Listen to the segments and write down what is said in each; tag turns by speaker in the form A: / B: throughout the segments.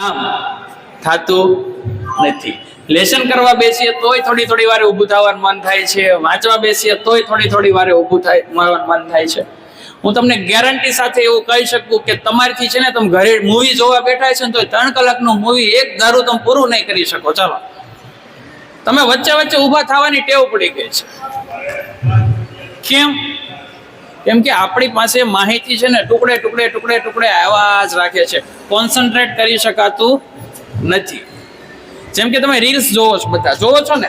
A: કામ થતું નથી. લેસન કરવા બેસીએ તોય થોડી થોડી વારે ઊભું થવાનું મન થાય છે. વાંચવા બેસીએ તોય થોડી થોડી વારે ઊભું થાય મન થાય છે. હું તમને ગેરંટી સાથે એવું કહી શકું કે તમારથી છે ને તમે ઘરે મૂવી જોવા બેઠા છે ને તો ત્રણ કલાકનું મૂવી એક દારૂ તમે પૂરું નહીં કરી શકો. ચાલો. તમે વચ્ચે વચ્ચે ઊભા થવાની ટેવ પડી ગઈ છે. કેમ? કેમ કે આપણી પાસે માહિતી છે ને, ટુકડે ટુકડે ટુકડે ટુકડે આવ્યા જ રાખે છે. કોન્સન્ટ્રેટ કરી શકાતું નથી. જેમ કે તમે રીલ્સ જોવો છો બધા, જોવો છો ને?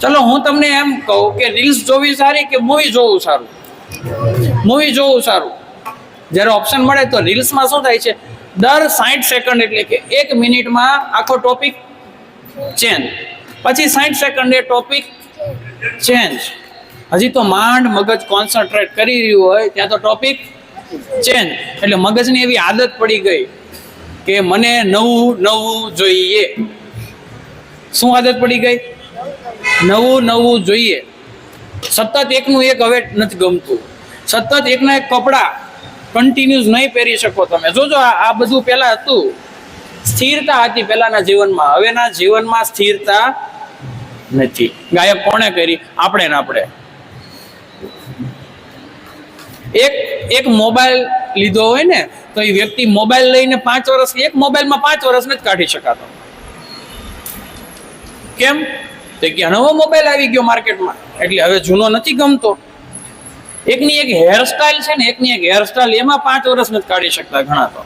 A: ચલો, હું તમને એમ કહું કે રીલ્સ જોવી સારી કે મૂવી જોવું સારું? મૂવી જોવું સારું. જ્યારે ઓપ્શન મળે તો રીલ્સમાં શું થાય છે? દર સાઠ સેકન્ડ એટલે કે એક મિનિટમાં આખો ટોપિક ચેન્જ પછી સાઠ સેકન્ડે ટોપિક ચેન્જ હજી તો માંડ મગજ કોન્સન્ટ્રેટ કરી રહ્યું હોય, ત્યાં તો ટોપિક ચેન્જ એટલે મગજની એવી આદત પડી ગઈ કે મને નવું નવું જોઈએ. શું આદત પડી ગઈ? નવું નવું જોઈએ. સતત એકનું એક હવે નથી ગમતું. સતત એકના એક કપડાં કન્ટિન્યુઝ નહીં પહેરી શકો તમે. જોજો આ બધું પહેલાં હતું. સ્થિરતા હતી પહેલાના જીવનમાં. હવેના જીવનમાં સ્થિરતા નથી. ગાયબ કોણે કરી? આપણે ને આપણે. એક એક મોબાઈલ લીધો હોય ને, તો એ વ્યક્તિ મોબાઈલ લઈને પાંચ વર્ષ એક મોબાઈલમાં પાંચ વર્ષ નથી કાઢી શકાતો. કેમ? તો કે નવો મોબાઈલ આવી ગયો માર્કેટમાં. એટલે હવે જૂનો નથી ગમતો. એકની એક હેરસ્ટાઈલ છે ને, એકની એક હેરસ્ટાઈલ એમાં પાંચ વર્ષ નથી કાઢી શકતા ઘણા તો.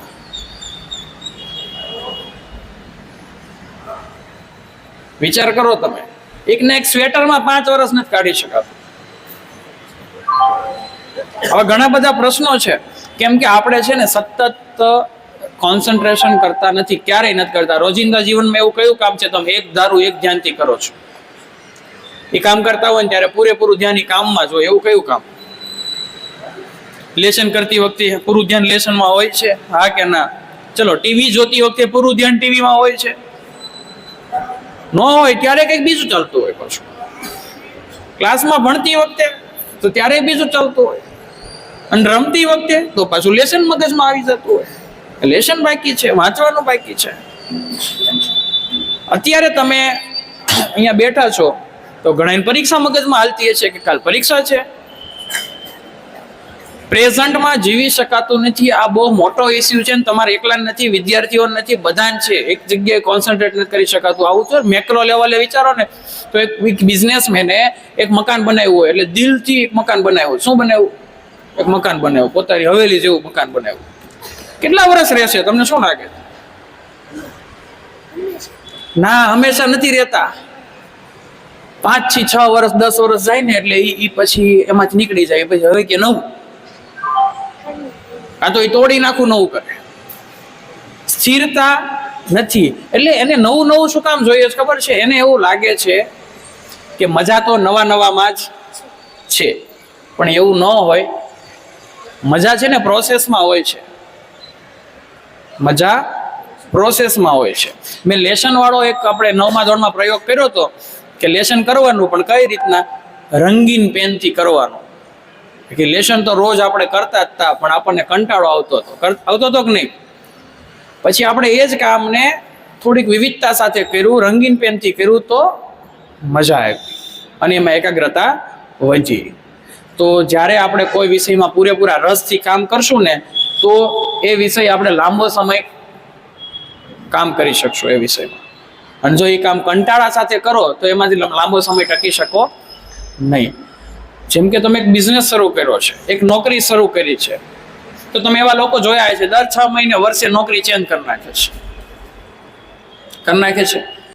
A: વિચાર કરો તમે. એકને એક સ્વેટરમાં પાંચ વર્ષ નથી કાઢી શકાતું. હવે ઘણા બધા પ્રશ્નો છે. કેમ કે આપણે છે ને સતત કોન્સન્ટ્રેશન કરતા નથી, ક્યારેય નથી કરતા. રોજિંદા જીવનમાં એવું કયું કામ છે? તમે એક ધારું એક ધ્યાનથી કરો છો. એ કામ કરતા હોય ને ત્યારે પૂરેપૂરું ધ્યાન એ કામમાં જ એવું કયું કામ? લેસન કરતી વખતે પૂરું ધ્યાન લેસનમાં હોય છે? હા કે ના? ચલો ટીવી જોતી વખતે પૂરું ધ્યાન ટીવીમાં હોય છે? ન હોય ત્યારે કંઈક બીજું ચાલતું હોય પાછું. ક્લાસમાં ભણતી વખતે તો ત્યારે બીજું ચાલતું હોય. અને રમતી વખતે તો પાછું લેસન મગજમાં આવી જતું હોય. લેસન બાકી છે, વાંચવાનું બાકી છે. અત્યારે તમે અહીંયા બેઠા છો, તો ઘણા પરીક્ષા મગજમાં હાલતી હશે કે કાલ પરીક્ષા છે? પ્રેઝન્ટમાં જીવી શકાતું નથી, આ બહુ મોટો ઇસ્યુ છે ને તમારે એકલા નથી, વિદ્યાર્થીઓ નથી, બધાને છે. એક જગ્યાએ કોન્સન્ટ્રેટ નથી કરી શકાતું. આવું છે મેક્રો લેવલે વિચારો ને, તો એક બિઝનેસમેને એક મકાન બનાવ્યું હોય એટલે દિલથી એક મકાન બનાવ્યું શું બનાવ્યું? એક મકાન બનાવ્યું પોતાની હવેલી જેવું મકાન બનાવ્યું કેટલા વર્ષ રહેશે? તમને શું લાગે? ના, હંમેશા નથી રહેતા. પાંચથી છ વર્ષ, દસ વર્ષ જાય ને એટલે એ પછી એમાંથી નીકળી જાય. પછી હવે કે નવું. આ તો એ તોડી નાખું નવું કરે. સ્થિરતા નથી. એટલે એને નવું નવું શું કામ જોઈએ ખબર છે? એને એવું લાગે છે કે મજા તો નવા નવામાં જ છે, પણ એવું ન હોય. મજા છે ને પ્રોસેસમાં હોય છે. મજા પ્રોસેસમાં હોય છે. મેં લેશનવાળો એક આપણે નવમા ધોરણમાં પ્રયોગ કર્યો હતો કે લેસન કરવાનું, પણ કઈ રીતના? રંગીન પેનથી કરવાનું. કે લેસન તો રોજ આપણે કરતા જ હતા પણ આપણને કંટાળો આવતો હતો. આવતો હતો કે નહીં? પછી આપણે એ જ કામને થોડીક વિવિધતા સાથે કર્યું, રંગીન પેનથી કર્યું તો મજા આવી અને એમાં એકાગ્રતા વધી. તો જ્યારે આપણે કોઈ વિષયમાં પૂરેપૂરા રસથી કામ કરશું ને, તો એ વિષય આપણે લાંબો સમય કામ કરી શકશું એ વિષયમાં. અને જો એ કામ કંટાળા સાથે કરો, તો એમાંથી લાંબો સમય ટકી શકો નહીં. જેમ કે તમે એક બિઝનેસ શરૂ કર્યો છે, એક નોકરી શરૂ કરી છે, તો તમે એવા લોકો જોયા છે, દર છ મહિને વર્ષે નોકરી ચેન્જ કરી નાખે છે. કરી નાખે છે.